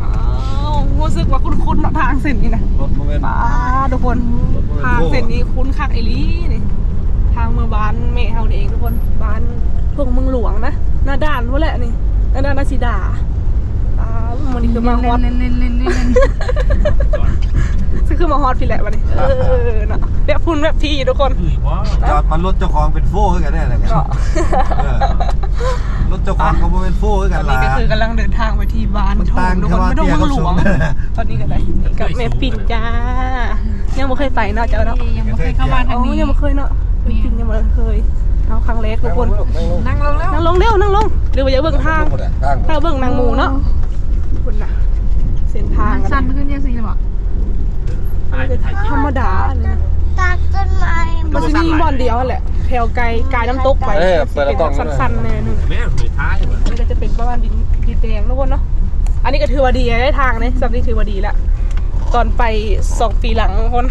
อ้าวรู้สึกว่าคุ้นๆเนาะทางเส้นนี้นะรถโมเมนต์ป้าทุกคน ทางเส้นนี้คุ้นคักไอหลีนี่ทางเมืองบ้านเมเฮานี่เองทุกคนบ้านพวกเมืองหลวงนะหน้าด่านพวกแหละนี่หน้าด่านนาซิดาป้า มันนี่คือมาฮอตเล่นเล่นเล่นเล่นเล่นซึ่งคือมาฮอตพี่แหละวันนี้เออเนาะแบบพุ่นแบบพี่ทุกคนว่าจอดมันรถเจ้าของเป็นโฟ้กันแน่เลยไงก็เออรถเจ้าของเขาบ่เป็นโฟ่คือตกัอนนี้ก็คือกำลังเดินทางไปที่บ้านมันทต่างงทุกคนแค่ว่าไม่ต้องเรียเมืองหลวงตอนนี้ก็ได้กับแม่ปิ่นจ้ายังไม่เคยไปเนาะเจ้าเนาะยังไม่เคยเข้าบ้านทางนี้ยังไม่เคยเนาะแม่ปิ่นยังไม่เคยเอาครั้งแรกทุกคนนั่งลงแล้วนั่งลงเร็วนั่งลงหรือว่าจะเบิ่งทางข้างถ้าเบิ่งนางหมูเนาะ คุณน่ะเส้นทางมันอะสั้นขึ้นยังสิหรอธรรมดาเนี่ยตัดต้นไม้มันจะมีบ่อนเดียวแหละแถวไกลกายน้ำตกไปเป็นสั้นๆแน่นึงแม่สุดท้ายเหมือนอันนี้ก็จะเป็นประมาณดินดินแดงทุกคนเนาะอันนี้ก็ถือว่าดีได้ทางนะสำหรับนี่ถือว่าดีละตอนไปสองปีหลังคน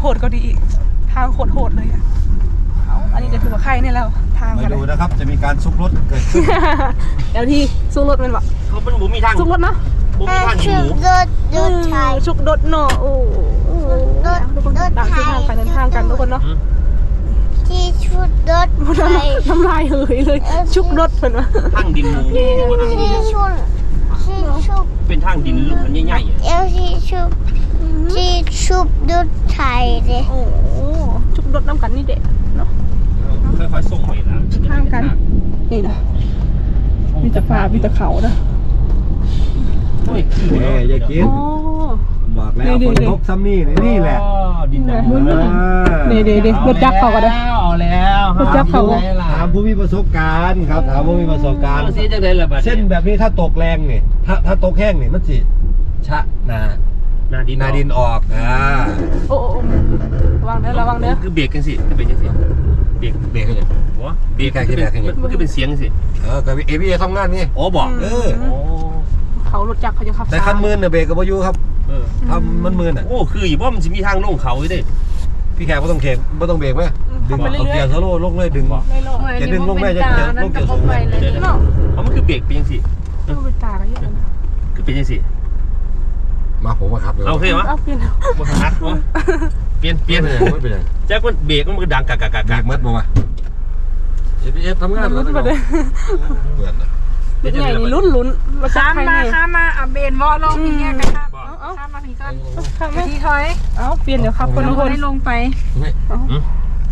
โหดก็ดีอีกทางโคตรโหดเลยอะเอาอันนี้ก็ถือว่าใครเนี่ยแล้วทางมากันเลดูยนะครับ จะมีการซุกรถเกิดขึ้น เดี๋ยวที่สู้รถมันวะ เขาเป็นบุมีทางสู้รถเนาะบุมีทางหิชุนหบมูรถรถไทยชุกรถเนาะโอ้โหรถทุกคนรถต่างเส้นทางไปเดินทางกันทุกคนเนาะที่ชุดรถไทยน้ำลายเหือยเลย ชุกรถเหมือนวะทางดินหมูที่ชุดที่ชุบเป็นทางดินลูกมันใหญ่ๆเอลที่ชุบที่ชุบรถไทยเลยโอ้โหชุกรถน้ำกันนี่เด็ดเนาะค่อยๆส่งไปแล้วทางกันนี่นะมีแต่ป่ามีแต่เขานะ โอ้ยคือเอ้ยอย่าคิดโอ้ บอกแล้วนี่คนๆๆตกซ้ำนี่นี่แหละ ดินดำเดี๋ยวเดี๋ยวเดี๋ยวรถจักรเขาก็ได้เอาแล้วรถจักรเขาก็ ถามผู้มีประสบการณ์ครับ ถามผู้มีประสบการณ์ เสียจังได๋ล่ะบัดเส้นแบบนี้ถ้าตกแรงนี่ถ้าถ้าตกแห้งนี่มันสิชะนาหน้าดินนาดินออกอ่าโอ้โอ้โอ้ระวังเด้อระวังเด้อคือเบรกกันสิคือเป็นจังซี่เบรกเบรกให้เลยหัวเบรกคือมันคือเป็นเสียงสิเออกับเอพีเอทำงานนี่อ๋อบอกเออ โอ้ เขารถจักรเขาจะขับแต่คันมือเนี่ยเบรกกับพายุครับเออทำมันมือน่ะโอ้คืออยู่ว่ามันจะมีทางลงเขาอยู่เด้พี่แขกไม่ต้องเข็มไม่ต้องเบรกไหมดึงขับไปเอาเรื่เกีอยยร์โซโล่ลงเลยดึงบอกๆไม่ลงอย่าดึงลงแม่อย่าอย่าลงเกี่ยวสูงไปเลยเนาะเพราะมันคือเบรกเป็นจังซี่ดูเป็นตากันเยอะนะคือเป็นจังซี่มาผมมาขับเลยเอาโอเควะเอาเปลี่ยนบ่ทันัดวะเปลี่ยนเปลี่ยนไม่เป็นไรจากมันเบรกมันก็ดังกะกะกะเบรกะกมัดมาเอพีเอทำงานแล้วลุ้นมาเลยเปื่อนนะ รถใหญ่นี่ลุ้นลุ้นมาจัข้ากมใครมานี่ข้ามมาเอาเบนวอลงพี่แยกกันครับเอาเอาข้ามมาพี่ก่อนข้างไหมพี่ถอยเอาเปลี่ยนเดี๋ยวครับคนลทุงกคนให้ลงไปเอา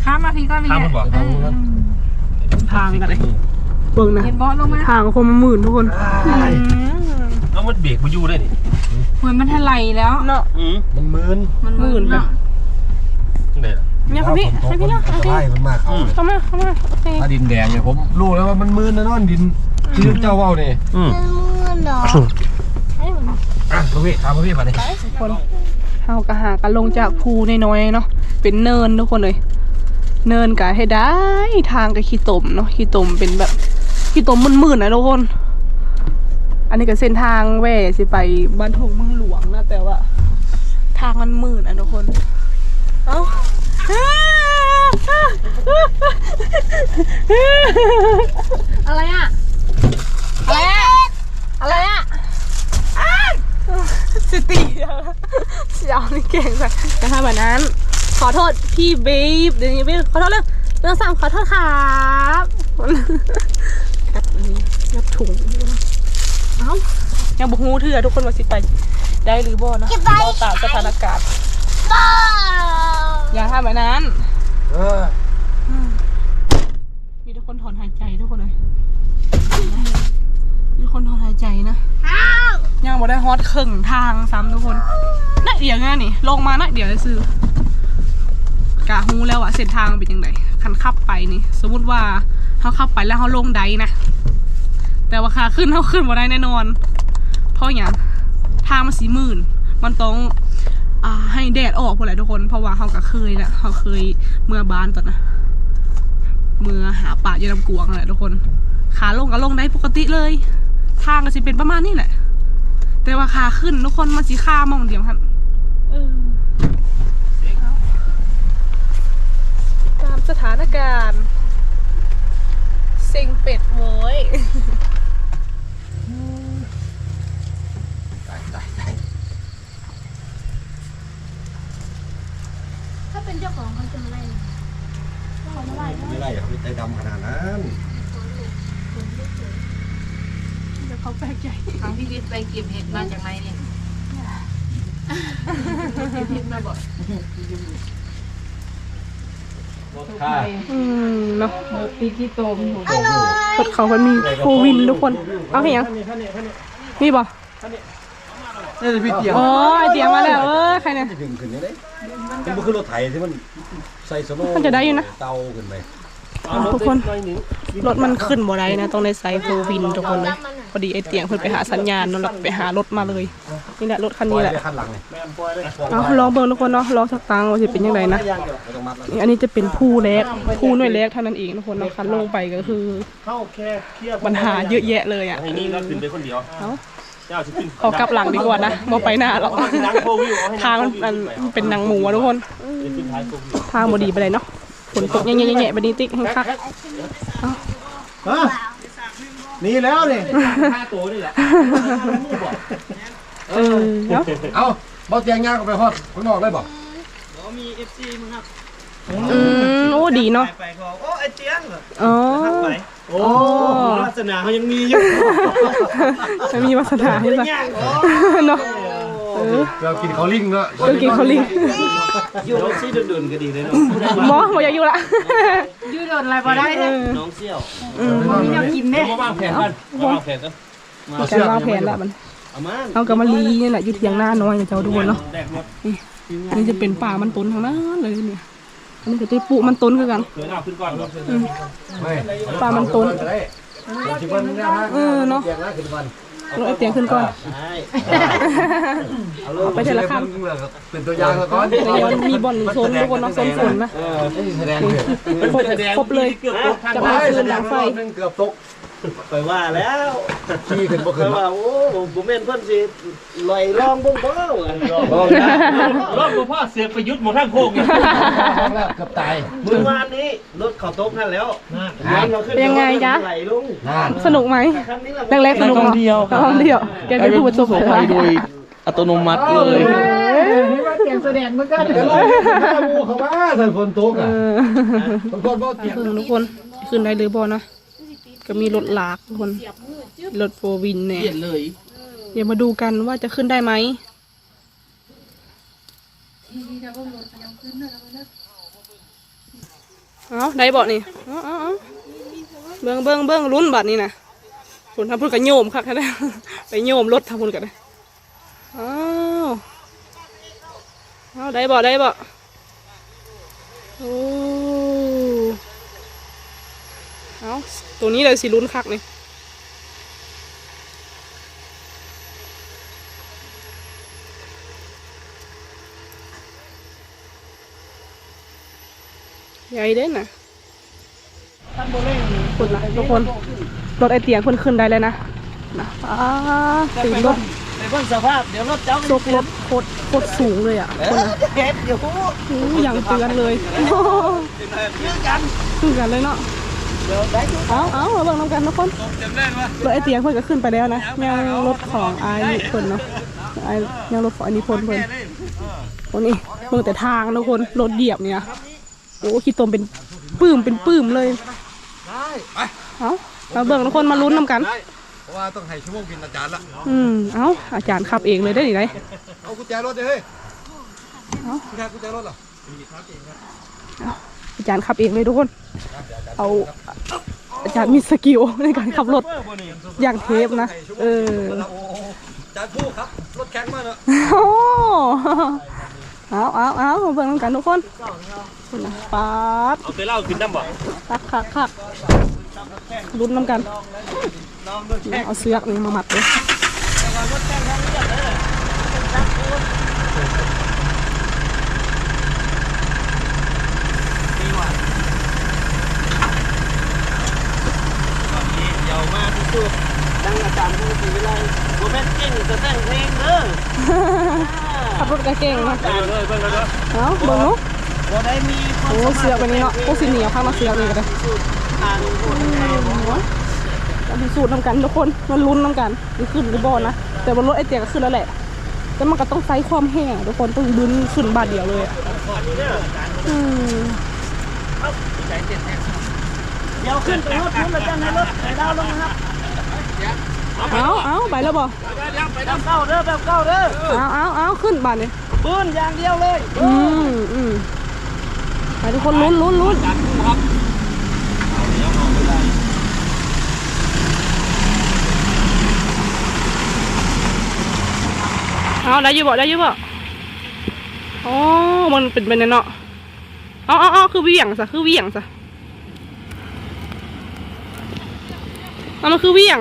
ข้ามมาพี่ก่อนพี่ข้ามแยมากบอกเออทางกันเลยเบิ่งนะเห็นบอลลงมาทางคงมาหมื่นทุกคนเอามันเบรกมาอยู่ได้นี่เหมือนมันถลายแล้วเนาะ อืมมันมืนมันหมื่นเนาะจังได๋ล่ะ เนี่ยครับพี่ให้พี่เนาะสโอเคบายมันมากเขาเข้ามาเข้ามาโอเค ถ้าดินแดงเนี่ยผมรู้แล้วว่ามันมืนนะนอนดิน ที่เจ้าเว่านี่อืมมันมือเหรออะลูกพี่ทำมาพี่มาดิทุกคนเฮากะหากันลงจากภูน้อยๆเนาะเป็นเนินทุกคนเลย เนินกะให้ได้ทางกับขี้ตมเนาะขี้ตมเป็นแบบขี้ตมมึนๆนะทุกคน อันนี้ก็เส้นทางแหว่สิไปบ้านทงเมืองหลวงนะแต่ว่า ทางมันมืดนะทุกคน เอ้าอะไรอะ อะไรอะอะไรอะสติเสียวนี่เก่งไปนะคะแบบนั้น ขอโทษพี่เบเดี๋ยวนี้เบขอโทษเรื่องเรื่องสามขอโทษครับกัดอันนี้ยัดถุงเอ้ายังบุกงูเถื่อทุกคนว่าสิไป ได้หรือบ่เนาะรอตามสถานการณ์บ้าอย่าทำแบบนั้น เออ ทุกคนถอนหายใจทุกคนเลยมีทุกคนถอนหายใจนะอ้าวยังบ่ได้ฮอตครึ่งทางซ้ำทุกคนน่าเดียวไงนี่ ลงมาน่าเดียวจะซื้อกะฮูแล้วอะเส้นทางเป็นยังไงคันขับไปนี่ สมมติว่าเขาขับไปแล้วเขาลงไดนะ แต่ว่าขาขึ้นเขาขึ้นบ่ได้แน่นอน เพราะอย่างทางมันสีมื่น มันต้องอให้แดดออกพวกแหละทุกคน เพราะว่าเขาก็เคยแหละเขาเคยเมื่อบ้านตอนนะ มื่อหาป่าเยลำกวงแหละทุกคน ขาลงก็ลงได้ปกติเลย ทางก็จะเป็นประมาณนี้แหละ แต่ว่าขาขึ้นทุกคนมันสีค่ามองเดียวครับเออตามสถานการณ์เซ็งเป็ดโว้ยถ้าเป็นเจ้าของเขาจะมาไล่หนูเขามาไล่ ไม่ได้เขาไม่ใจดำขนาดนั้นเดี๋ยวเขาแปลกใจครั้งพี่วิทย์ไปเก็บเห็ดมาจากไหนเนี่ยเก็บเห็ดมาบ่ค่ะอืมเนาะหมดปีกี่โตมหมดรถเขามันมีโฟวินทุกคน เอาเห็นยังมีบ่นี่จะพี่เตียงอ๋อไอเตียงมาแล้วเออใครเนี่ยจะดึงขึ้นยังไงมันบ่คือรถไถที่มันใส่สโลมันจะได้อยู่นะ เตาขึ้นไป ทุกคนรถมันขึ้นบ่ได้นะต้องได้ใส่โฟวินทุกคนเลยพอดีไอเตียงเพิ่นไปหาสัญญาณเนาะแล้วไปหารถมาเลยนี่แหละรถคันนี้แหละขั้นหลังเลยเอาลองเบิ่งทุกคนเนาะลองสักตังว่าสิเป็นยังไงนะไม่ต้องมัดแล้วนี่อันนี้จะเป็นผู้แรกผู้หน่วยแรกเท่านั้นเองทุกคนเนาะคันลงไปก็คือเข้าแค่เคลียร์ปัญหาเยอะแยะเลยอะไอ้นี่ก็ขึ้นไปคนเดียวเอ้าเจ้าจะขึ้นขอกลับหลังดีกว่านะบ่ไปหน้าหรอกเอาให้นั่งโควิวเอาให้ทางนั่มันโควิวมันเป็นหนังหมูอะทุกคนขึ้นท้ายโควิวทางบดีไปเลยเนาะ ฝนตกแง่ๆๆบันนี้ติ๊กให้คักฮะนี่แล้วนี่ห้าตัวนี่แหละเออเนาะเอาเบาเตียงยางออกไปฮอดข้างนอกได้บ่มีเอฟซีมึงครับอืมโอ้ดีเนาะไปขอโอ้ไอเตียงเหรออ๋อทักไปโอ้วาสนาเขายังมีอยู่จะมีวาสนาใช่ปะย่างอ๋อเนาะ เออเรากินเขาวลิงเนาะเออกินเขาวลิงอยู่น้องซี่ดุนๆก็ดีเลยเนาะหมอหมออยากอยู่ละยืดโดนอะไรบ่ได้เอเนี่ยอน้องเซี่ยวอืมมีแนวกินเนี่ยมาวางแผนกันมาวางแผนกันมีการวางแผนละมันเอามาเอากับมาลีนี่แหละอยู่เทียงหน้าน้อยกับเจ้าดูเนาะแดกรถอันนี้จะเป็นป่ามันต้นทางนั้นเลยเนี่ยอันนี้ก็จะปลูกมันต้นคือกันเดินเอาขึ้นก่อนเนาะไม่ป่ามันต้นจะได้เดี๋ยวสิเพิ่นเนี่ยฮะเออเนาะ เตียงนะขึ้นวันรถไอเตียงขึ้นก่อนใช่เอาไปเถอะละครับ เป็นตัวอย่างก่อนเดี๋ยวมีบอลโซนทุกคนเนาะโซนฝนนะเออนี่แสดงเลยครบครบเลยเกือบตกจะมาคืนหลังไฟนึงเกือบตก ไปว่าแล้วขี้ขึ้นบ่ไปขึ้นว่าโอ้ผมเป็นเพื่อนสิลอยล่องบ้งบ้าอะบ่นะรอบพ่อเสือกประยุทธ์หมดทั้งโคกเนี่ยแล้วเกือบตายเมื่อวานนี้รถเขาตกนั่นแล้วเราขึ้นเป็นยังไงจ๊ะ ไหลลงนั่นสนุกไหมครั้งนี้เราแรกๆสนุกเหรอท่องเที่ยวแกเป็นผู้ประสบภัยอัตโนมัติเลยนี่ว่าเสียงแสดงเหมือนกันเดี๋ยวเราจะมูเข้ามาถ้าฝนตกเออะอฝนตกบ่เตียงเพิ่งทุกคนขึ้นได้เลยบอนะ ก็มีรถหลากทุกคน รถโฟวินเนี่ยเดี๋ยวมาดูกันว่าจะขึ้นได้ไหมเอาได้บอนี่เอาเอาเอาเบิ้งเบิ้งเบิ้งลุ้นบัตรนี่นะคุณทำพูดกับโยมค่ะแค่นั้นไปโยมรถทำพูดกันเลยอ้าวเอาได้บ่ได้บ่โอ้เอา ตัวนี้เลยสิลุ้นคักนี่ใหญ่เด้นนะคุณนะทุกคนรถไอเตียงเพิ่นขึ้นได้เลยนะนะอ้าตีรถในเบื้องสภาพเดี๋ยวรถเจ้าตกรถโคตรโคตรสูงเลยอะคนนะเก็บอยู่โอ้ยอย่างเตือนเลยขึ้นกันเลยเนาะ เอาเอามาเบิ่งน้ำกันทุกคนรถไอเตียงเพิ่นก็ขึ้นไปแล้วนะยังรถของไอ้นิพนธ์เนาะไอ้ยังรถของไอ้นิพนธ์เพิ่นโอ้นี่เบิ่งแต่ทางทุกคนรถเหยียบเนี่ยโอ้ขี้ตมเป็นปื้มเป็นปื้มเลยเอามาเบิ่งทุกคนมาลุ้นน้ำกันเพราะว่าต้องให้ชั่วโมงกินอาจารย์ละอืมเอาอาจารย์ขับเองเลยได้หรือไงเอากุญแจรถดิเฮ้ยเอากุญแจกุญแจรถเหรอ อาจารย์ขับเองเลยทุกคน เอาอาจารย์มีสกิลในการขับรถอย่างเทปนะ เออโอ้อาจารย์ผู้ครับ รถแข็งมากเนอะโอ้เอาเอาเอามาเบิ่งน้ำกันทุกคนคุณนะปาดเอาเตล่าขึ้นน้ำบ่คักคักคักลุ้นน้ำกัน เอาเสือกนี่มามัดเลย เดี๋ยวมาที่สุดตั้งอาจารย์ผู้สีวิไลโมเมนต์จริงจะแต่งเพลงขับรถกระเก่งนะเลยเบิ่งแล้วเด้อเอาเบิ่งเนาะบ่ได้มีความโอ้เสือกวันนี้เนาะพวกสีเหนียวข้างมาเสือกนี่ก็ได้ทางโหดแรงกันพิสูจน์นำกันทุกคนมันลุ้นนำกันมันขึ้นหรือบอนะแต่บนรถไอเตียก็ขึ้นแล้วแหละแต่มันก็ต้องไซส์ความแห้งอะทุกคนต้องดึนขึ้นบาทเดียวเลยอะอืมเดี๋ยวขึ้นไปรถพุ่นแล้วจังให้รถให้ดาวลงนะครับ เอาเอาไปแล้วบอแบบเก้าเด้อแบบเก้าเด้อเอาเอาเอาขึ้นบาทเลยปืนอย่างเดียวเลยอืมอืมไปทุกคนลุ้นลุ้นลุ้นเอาได้อยี่บ่ได้อยี่บ่อ๋อมันเป็นเป็นเนาะเอาเอาเอาคือเหวี่ยงซะคือเหวี่ยงซะเอามันคือเหวี่ยง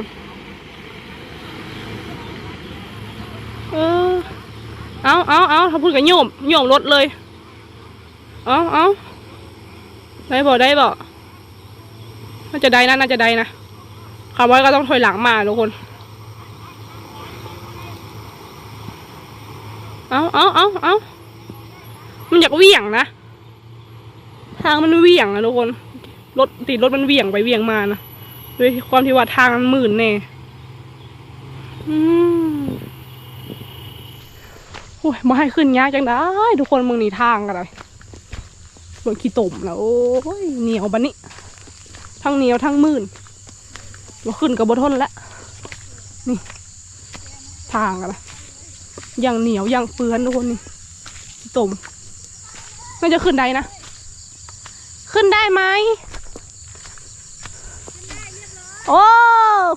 เออเอาเอาเอาถ้าพูดกับโยมโยมรถเลย เอาเอาได้บ่ได้บ่น่าจะได้นะน่าจะได้นะขับไว้ก็ต้องถอยหลังมาทุกคน เอาเอาเอาเอามันอยากเวี่ยงนะ ทางมันเวี่ยงนะทุกคน รถติดรถมันเวี่ยงไปเวี่ยงมานะ ด้วยความที่ว่าทางมันหมื่นแน่ อืม โอ้ยมาให้ขึ้นยากจังได้ ทุกคนมึงหนีทางกันเลยเบิ่งขี้ตุ่มแล้วโอ้ยเหนียวบันนี้ ทั้งเหนียวทั้งมื่นมาขึ้นกับบทนแล้วนี่ ทางกันเลยอย่างเหนียวอย่างเปื้อนทุกคนนี่ขี้ตุ่มน่าจะขึ้นได้นะ ขึ้นได้ไหมโอ้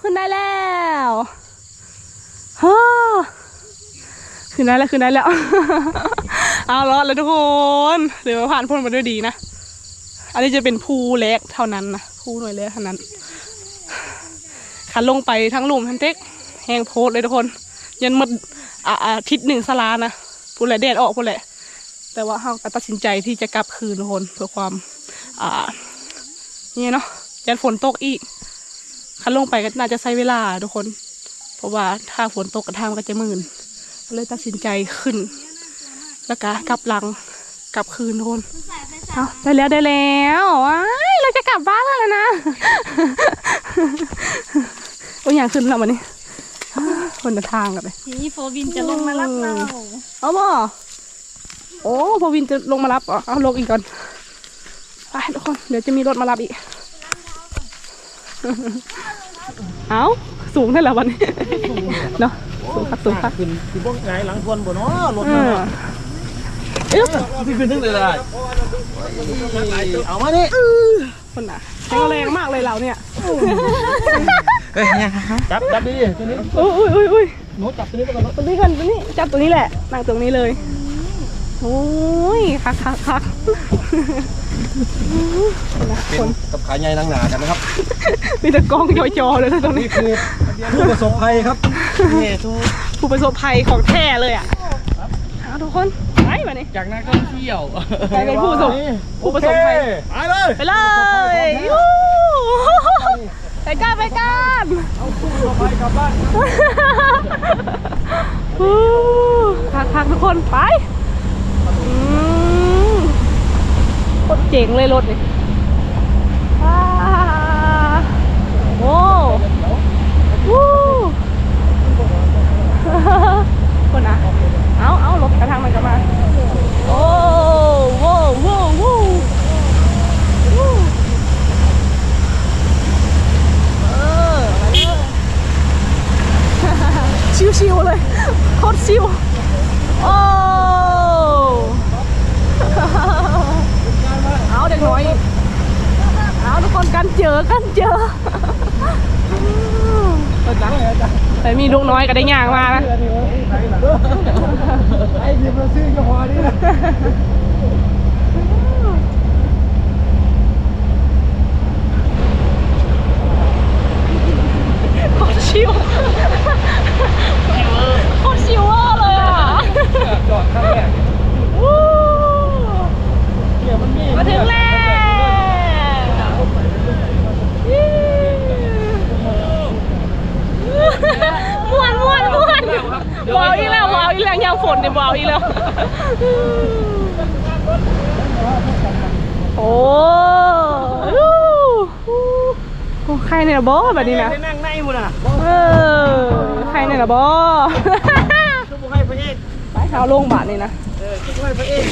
ขึ้นได้แล้วฮ่าขึ้นได้แล้วขึ้นได้แล้ว เอารอดแล้วทุกคนเดี๋ยวผ่านพ้นมาด้วยดีนะ อันนี้จะเป็นภูเล็กเท่านั้นนะภูหน่วยเล็กเท่านั้นขันลงไปทั้งหลุมทั้งเต็กแห้งโพดเลยทุกคน ยันมดอาอาทิตย์หนึ่งสลานะพูดแหละแดดออกพูดแหละ แต่ว่าเราก็ตัดสินใจที่จะกลับคืนทุกคนเพื่อความ อ่านี่เนาะยันฝนตกอีกขันลงไปก็น่าจะใช้เวลาทุกคน เพราะว่าถ้าฝนตกกระทามก็จะมืน เลยตัดสินใจขึ้น แล้วก็กลับหลังกลับคืนทุกคนเอาได้แล้วได้แล้วว้ายเราจะกลับบ้านแล้วนะโอ้ยอยากขึ้นแล้ววันนี้อ้าวคนละทางกันเลยนี่โฟวินจะลงมารับเราเอาบ่โอ้พอวินจะลงมารับเหรอเอาลงอีกก่อนไปทุกคนเดี๋ยวจะมีรถมารับอีกเอาสูงได้แล้ววันนี้ เนาะสูงครับสูงครับขึ้นสิบ่ไงายหลังทวนบ่เนาะรถเอมันอน่ะอึ๊บสิขึ้นถึงได้เอามานี่คนน่ะแข็งแรงมากเลยเราเนี่ยจับจับดีๆตัวนี้อุ้ยอุ้ยอุ้ยอุ้ยหนูจับตัวนี้ไปก่อนเนาะตัวนี้กันตัวนี้จับตัวนี้แหละนั่งตรงนี้เลยโอ้ยคักคักคักนะ เป็คนนกับขาใหญ่นางหนากันนะครับ มีแต่กล้องจอๆเลยนะตรงนี้นี่คือผู้ประสบภัยครับนี่ทุกผู้ประสบภัยของแท้เลยอะเอาทุกคนไปมานี่จากนักท่องเที่ยวไปเป็นผู้ประสบผู้ประสบภัยไปเลยไปเลยยูไปกันไปกันไปกลับบ้านฮู้พักพักทุกคนไปอืม โคตรเจ๋งเลยรถนี่ว้าโอ้วู้คนนะเอาเอารถกระทางมันก็มา โอ้โว้โว้โว้วู้เออมาเลย ชิวๆเลยโคตรชิวโอ้ เอาเด็กน้อยอีกเอาทุกคนกันเจอกันเจอเปิดนะแต่มี ลูกน้อยก็ได้ย่างมานะไอ้ที่มาซื้อก็พอนี่นะโคตรชิวโคตรชิวเวอร์เลยอะจอดข้างแรกวู้เนี่ยมันมีมาถึงแล้ว วนม่วนม่วนว้าวอีกแล้วว้าวอีกแล้วยามฝนนเนี่ยบเอาอีกแล้ว โอ้โอ้ใครเนี่ยบอแบบนี้นะไปนั่งในพุ่นน่ะเออใครเนี่ยนะบอคือบ่ให้พระเอกไปเอาลงบาทนี่นะเออคือบ่ให้พระเอก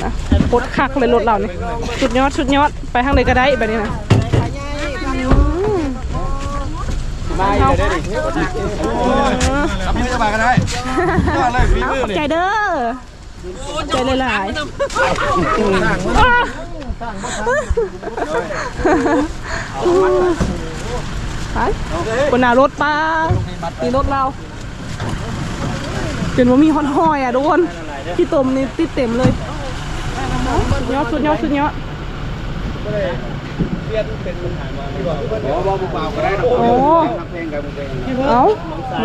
โคตรคักเลยรถเรานี่ชุดยอดชุดยอดไปทางไหนก็ได้แบบนี้นะ มาอยู่ได้ดิทำให้สบากันได้ก็เลยฝีมือขอบนี่ใจเด้อใจหลายไปคนหน้ารถป้าตีรถเราจนว่ามีฮอนหอยอะทุกคนที่ตมนี่ติดเต็มเลยสุดยอดสุดยอด สุดยอดบ่บ่บ่เบาก็ได้ดอกโอ้นักเพลงกับเพลงเอา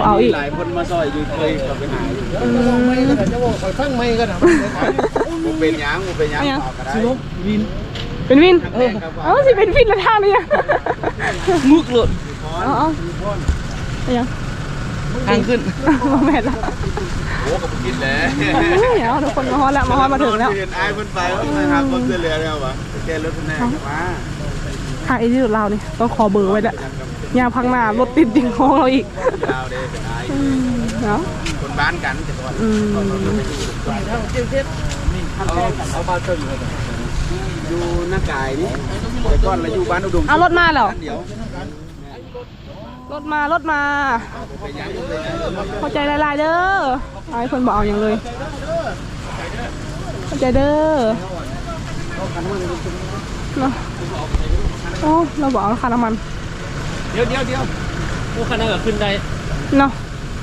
เอาอีกหลายคนมาซอยอยู่เคยกลับไปหาอยู่อืมจะบอกไปฟังไม่กันนะบ่เป็นหยังบ่เป็นหยังเนี่ยเบาก็ได้เป็นวินเอ้าสิเป็นวินละท่าเลยอะมุกหลุดเอาเอาเอายังทางขึ้นมาแม่ละโอ้กับกินแล้วเดี๋ยวทุกคนมาฮอดแล้วมาฮอดมาถึงแล้วเห็นอายเพิ่นไปแล้วนะครับเพิ่นเสื้อเหลือแล้ววะแกรถแน่มา ถ่ายไอ้ที่เรานี่ต้องขอเบอร์ไว้แหละยางพังหน้ารถติดจริงของเราอีกดาวเด้เป็นอายอืมเนาะคนบ้านกันแต่ก่อนอืมเอาบ้านตึงอยู่หน้ากายนี่แต่ก่อนเราอยู่บ้านอุดมเอารถมาเหรอเดี๋ยวรถมารถมาเข้าใจหลายๆเด้อไอ้คนบอกเอาอย่างเลยเข้าใจเด้อเนาะ โอ้เราบอกเอาค่าน้ำมัน เดี๋ยวเดี๋ยวเดี๋ยวพวกคันนั้นก็ขึ้นได้เนาะ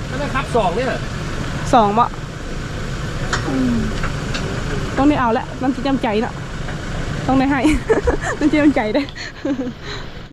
คันนั้นขับสองเนี่ยสองบะอืมต้องได้เอาแหละน้ำจิตน้ำใจเนาะต้องได้ให้ น้ำจิตน้ำใจได้อ